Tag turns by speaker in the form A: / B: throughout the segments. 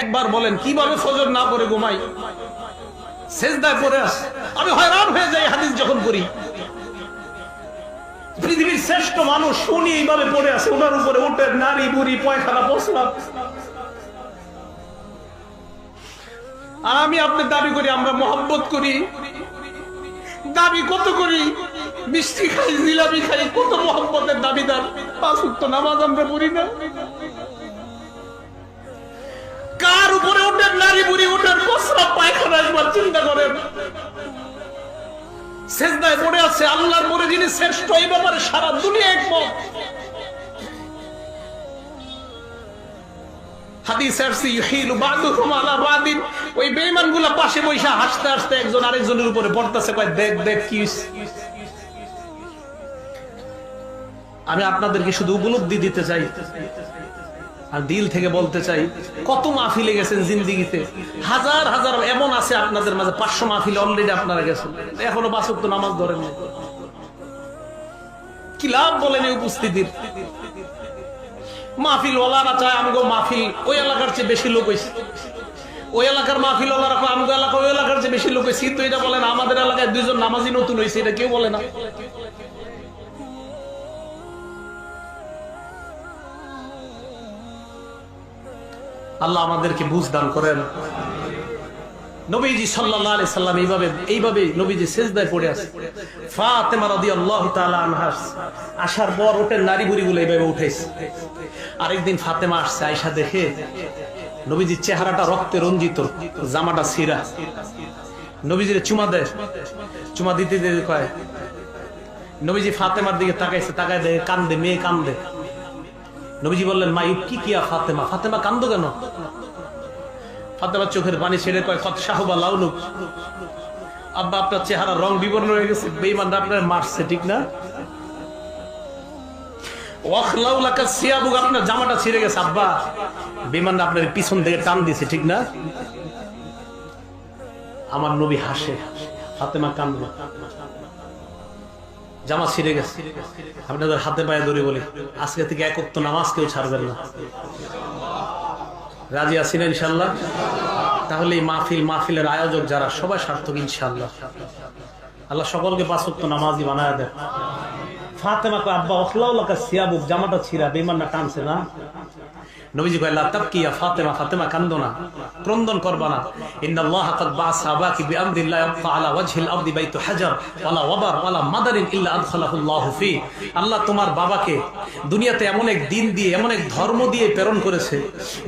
A: একবার বলেন, কীভাবে ফজর না পড়ে ঘুমাই? সেজদায় পড়ে আসে। আমি হয়রান হয়ে যাই হাদিস যখন করি পৃথিবীর শ্রেষ্ঠ মানুষ শুনি এইভাবে পড়ে আছে ওনার উপরে উঠে নারী বুড়ি, পয়খানা পশলাম আর আমি আপনি দাবি করি, আমরা মোহাম্মত করি। দাবি কত করি? মিষ্টি খাই, জিলাপি খাই, কত মোহাম্মতের দাবিদার? পাঁচ উক্ত নামাজ আমরা পড়ি না। পশলাম পায়খানা একবার চিন্তা করেন। আছে আল্লাহর যিনি শ্রেষ্ঠ, এই ব্যাপারে সারা দুনিয়া একমত। পাশে বইসা হাসতে একজন আরেকজনের উপরে দেখ দেখ আমি আপনাদেরকে শুধু উপলব্ধি দিতে চাই আর দিল থেকে বলতে চাই, কত মাহফিলে গেছেন জিন্দিগিতে? হাজার হাজার, এমন আছে আপনাদের মাঝে, পাঁচশো মাহফিলে অলরেডি আপনারা গেছেন। এখনও বাসক তো নামাজ ধরেন। কি লাভ বলেন এই উপস্থিতির? মাহফিল ওলারা চায় আমগো মাহফিল, ওই এলাকার চেয়ে বেশি লোক হয়েছে ওই এলাকার মাহফিল ওলারা কয়, আমগো এলাকা, ওই এলাকার চেয়ে বেশি লোক হয়েছে কিন্তু এটা বলে না আমাদের এলাকায় দুইজন নামাজি নতুন হয়েছে এটা কেউ বলে না। আল্লাহ আমাদেরকে বুঝ দান করেন। নবীজি সাল্লাম এইভাবে এইভাবে নবীজি সেজদায় পড়ে আছে। ফাতেমা রাদিয়াল্লাহু তাআলা আনহা আসার পর ওটের নারী বুড়িগুলো এইভাবে উঠাইছে আরেকদিন ফাতেমা আসছে, আয়েশা দেখে নবীজির চেহারাটা রক্তে রঞ্জিত, জামাটা ছিঁড়া নবীজির চুমা দেয়, চুমা দিতে দিতে কয়, নবীজি ফাতেমার দিকে তাকাইছে, তাকায় দেয় কান্দে, মেয়ে কান্দে। নবীজি বললেন, মা কি কিয়া ফাতেমা? ফাতেমা কান্দো কেন? ফাতেমার চোখের পানি ছেড়ে কয়, কত সাহবা লাউলুক। আব্বা, আপনার চেহারা রং বিবর্ণ হয়ে গেছে বেইমানরা আপনার মারছে, ঠিক না? আপনার জামাটা ছিঁড়ে গেছে, আব্বা। বেইমানরা আপনার পিছন থেকে টান দিছে, ঠিক না? আমার নবী হাসে, ফাতেমা কান্দে জামা ছিঁড়ে গেছে। আপনাদের হাতে পায়ে ধরে বলি। আজকে থেকে এক উত্তর নামাজ কেউ ছাড়বেন না। রাজি আছেন ইনশাল্লাহ? তাহলে এই মাহফিল, মাহফিলের আয়োজক যারা, সবাই সার্থক ইনশাল্লাহ। আল্লাহ সকলকে পাঁচ উত্তর নামাজই বানায় দেয় ফাতেমা কয়, আব্বা সিয়াবুক জামাটা না নবীজি কয়, লা তাবকিয়া ফাতেমা ফাতেমা, কান্দো না, ক্রন্দন করবা না। ইন্নাল্লাহ কাদ বাসা বাকি বিআমরিল্লাহ আলা ওয়াজহিল আরদি বাইতু হাজার, ওয়ালা ওয়াবার ওয়ালা মাদারিন ইল্লা আদখালাহুল্লাহু ফি। আল্লাহ তোমার বাবাকে দুনিয়াতে এমন এক দিন দিয়ে, এমন এক ধর্ম দিয়ে প্রেরণ করেছে।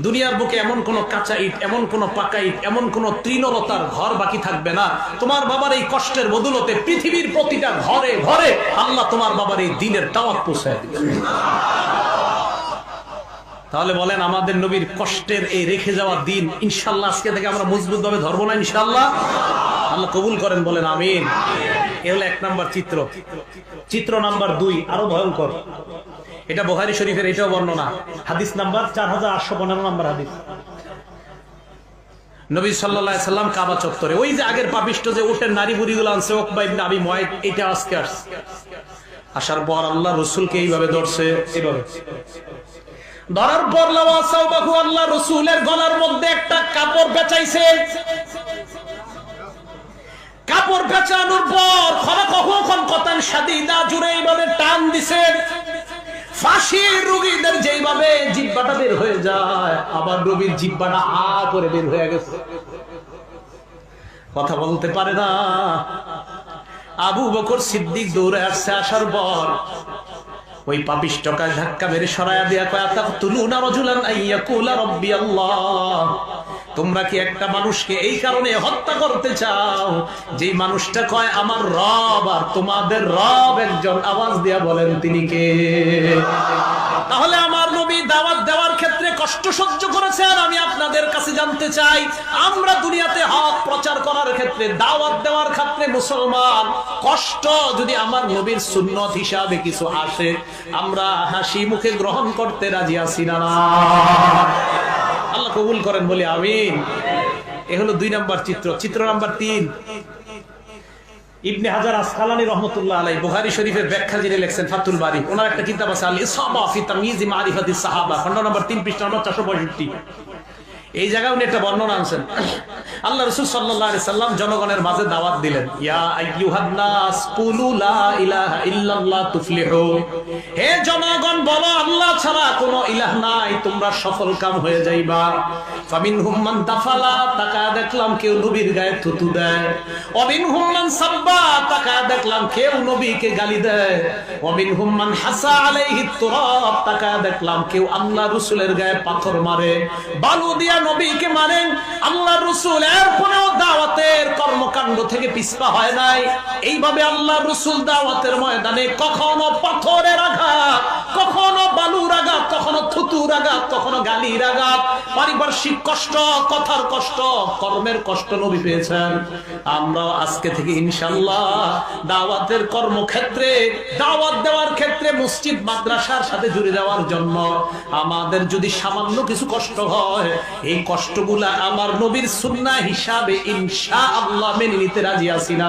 A: দুনিয়ার বুকে এমন কোন কাঁচা ইট, এমন কোন পাকা ইট, এমন কোন তৃণলতার ঘর বাকি থাকবে না। তোমার বাবার এই কষ্টের বদলতে পৃথিবীর প্রতিটা ঘরে ঘরে আল্লাহ তোমার বাবার এই দিনের দাওয়াত পৌঁছায় দিবে তাহলে বলেন আমাদের নবীর কষ্টের এই রেখে যাওয়া দিন, ইনশাল্লাহ আজকে থেকে আমরা মজবুত ভাবে ধরবো না, ইনশাল্লাহ? আল্লাহ কবুল করেন, বলেন আমিন। এ হলো এক নাম্বার চিত্র। চিত্র নাম্বার দুই, আরও ভয়ঙ্কর। এটা বোহারি শরীফের, এটাও বর্ণনা। হাদিস নাম্বার চার হাজার আটশো পনেরো নাম্বার হাদিস। নবী সাল্লাহ সাল্লাম কাবা চত্বরে, ওই যে আগের পাপিষ্ট যে উঠের নারী বুড়িগুলো আনছে, ওকবা ইবনে আবি ময়েদ এটা আজকে আসছে। আসার পর আল্লাহ রসুলকে এইভাবে ধরছে, এইভাবে। ধরার পর বাহু আল্লাহ রসুলের গলার মধ্যে একটা কাপড় বেচাইছে কাপড় বেচানোর পর কখন কতান সাদিদা জুড়ে এইভাবে টান দিছে। রুগীদের যেইভাবে জিব্বাটা বের হয়ে যায়, আবার রবির জিব্বাটা আ করে বের হয়ে গেছে। কথা বলতে পারে না। আবু বকর সিদ্দিক দৌড়ে আসছে আসার পর ওই পাপিষ্টকায় ধাক্কা মেরে সরায়া দিয়া কয় আতাক তুলুনা রাজুলান আইয়াকুলা রাব্বি আল্লাহ। তোমরা কি একটা মানুষকে এই কারণে হত্যা করতে চাও? যে মানুষটা কয়, আমার রব আর তোমাদের রব একজন। আওয়াজ দিয়া বলেন তিনি কে? তাহলে আমার নবী দাওয়াত ক্ষেত্রে কষ্ট সহ্য করেছেন, আমি আপনাদের কাছে জানতে চাই, আমরা দুনিয়াতে হক প্রচার করার ক্ষেত্রে, দাওয়াত দেওয়ার ক্ষেত্রে মুসলমান, কষ্ট যদি আমার নবীর সুন্নত হিসাবে কিছু আসে, আমরা হাসি মুখে গ্রহণ করতে রাজি আছি না? আল্লাহ কবুল করেন, বলি আমিন এ হলো দুই নাম্বার চিত্র চিত্র নাম্বার তিন ইবনে হাজার আসকালানি রহমতুল্লাহ আলাই বুহারি শরীফের ব্যাখ্যা যিনি লেখছেন, ফাতুল বারি, ওনার একটা কিতাব আছে আল ইসাবা ফি তাময়িজ মারিফাতি সাহাবা খন্ড নম্বর 3 পৃষ্ঠা নম্বর 465 এই জায়গায় উনি একটা বর্ণনা আনছেন। আল্লাহ রসুল আলাইহি সাল্লাম জনগণের মাঝে দাওয়াত দিলেন হে জনগণ, বলো, আল্লাহ ছাড়া ইলাহ নাই, তোমরা সফল কাম হয়ে যাইবা। নবীকে গালি দেয়। অমিনহুম মান হাসা দেখলাম কেউ আল্লাহ রাসূলের গায়ে পাথর মারে। বালু দিয়া আল্লাহ এরপরেও দাওয়াতের কর্মকাণ্ড থেকে পিছপা হয় নাই। এইভাবে আল্লাহ রসুল দাওয়াতের ময়দানে কখনো পাথরের আঘাত, কখনো বালুর আঘাত থুতুর আঘাত কখনো গালির আঘাত পারিপার্শ্বিক কষ্ট, কথার কষ্ট, কর্মের কষ্ট নবী পেয়েছেন আমরা আজকে থেকে ইনশাল্লাহ দাওয়াতের কর্মক্ষেত্রে, দাওয়াত দেওয়ার ক্ষেত্রে মসজিদ, মাদ্রাসার সাথে জুড়ে যাওয়ার জন্য আমাদের যদি সামান্য কিছু কষ্ট হয়, এই কষ্টগুলা আমার নবীর সুন্নাহ হিসাবে ইনশা আল্লাহ মেনে নিতে রাজি আছি না?